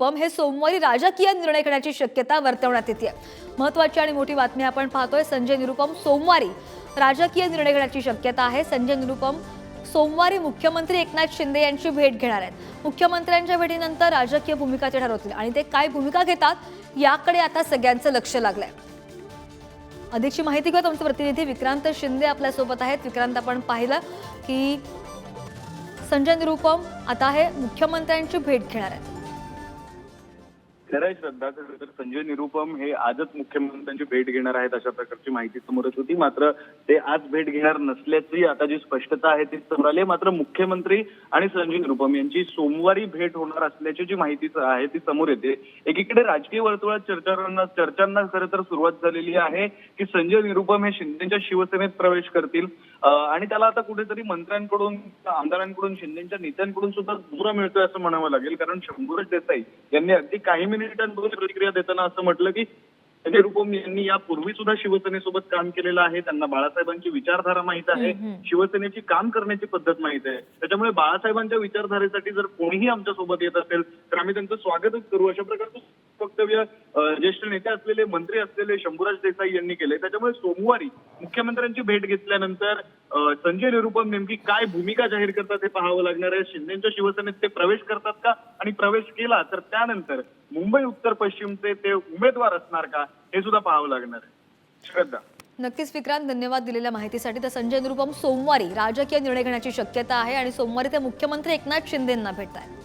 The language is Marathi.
निरुपम हे सोमवारी राजकीय निर्णय घेण्याची शक्यता वर्तवण्यात येते. महत्वाची आणि मोठी बातमी आपण पाहतोय संजय निरुपम सोमवारी राजकीय निर्णय घेण्याची शक्यता आहे. संजय निरुपम सोमवारी मुख्यमंत्री एकनाथ शिंदे यांची भेट घेणार आहेत. मुख्यमंत्र्यांच्या भेटीनंतर राजकीय भूमिका ते ठरवतील आणि ते काय भूमिका घेतात याकडे आता सगळ्यांचं लक्ष लागलंय. अधिकची माहिती घेऊ आमचे प्रतिनिधी विक्रांत शिंदे आपल्यासोबत आहेत. विक्रांत आपण पाहिलं की संजय निरुपम आता हे मुख्यमंत्र्यांची भेट घेणार आहेत. खरंय श्रद्धा तर संजय निरुपम हे आजच मुख्यमंत्र्यांची भेट घेणार आहेत अशा प्रकारची माहिती समोर येत होती. मात्र ते आज भेट घेणार नसल्याची आता जी स्पष्टता आहे ती समोर आली मात्र मुख्यमंत्री आणि संजय निरुपम यांची सोमवारी भेट होणार असल्याची जी माहिती आहे ती समोर येते. एकीकडे राजकीय वर्तुळात चर्चांना चर्चांना खरं तर सुरुवात झालेली आहे की संजय निरुपम हे शिंदेच्या शिवसेनेत प्रवेश करतील. आणि त्याला आता कुठेतरी मंत्र्यांकडून आमदारांकडून शिंदेच्या नेत्यांकडून सुद्धा दूर मिळतोय असं म्हणावं लागेल. कारण शंभूराज देसाई यांनी अगदी काही मिनिटांपूर्वी प्रतिक्रिया देताना असं म्हटलं की निरुपम यांनी यापूर्वी सुद्धा शिवसेनेसोबत काम केलेलं आहे. त्यांना बाळासाहेबांची विचारधारा माहीत आहे. शिवसेनेची काम करण्याची पद्धत माहीत आहे. त्याच्यामुळे बाळासाहेबांच्या विचारधारेसाठी जर कोणीही आमच्यासोबत येत असेल तर आम्ही त्यांचं स्वागतच करू. अशा प्रकारचं वक्तव्य ज्येष्ठ नेते असलेले मंत्री असलेले शंभूराज देसाई यांनी केले त्याच्यामुळे सोमवारी मुख्यमंत्र्यांची भेट घेतल्यानंतर संजय निरुपम नेमकी काय भूमिका जाहीर करतात हे पाहावं लागणार आहे? शिंदेच्या शिवसेनेत ते प्रवेश करतात का? आणि प्रवेश केला तर त्यानंतर मुंबई उत्तर पश्चिमचे ते उमेदवार असणार का? हे सुद्धा पाहावं लागणार आहे. श्रद्धा. नक्कीच विक्रांत धन्यवाद दिलेल्या माहितीसाठी. तर संजय निरुपम सोमवारी राजकीय निर्णय घेण्याची शक्यता आहे आणि सोमवारी ते मुख्यमंत्री एकनाथ शिंदेंना भेटत आहेत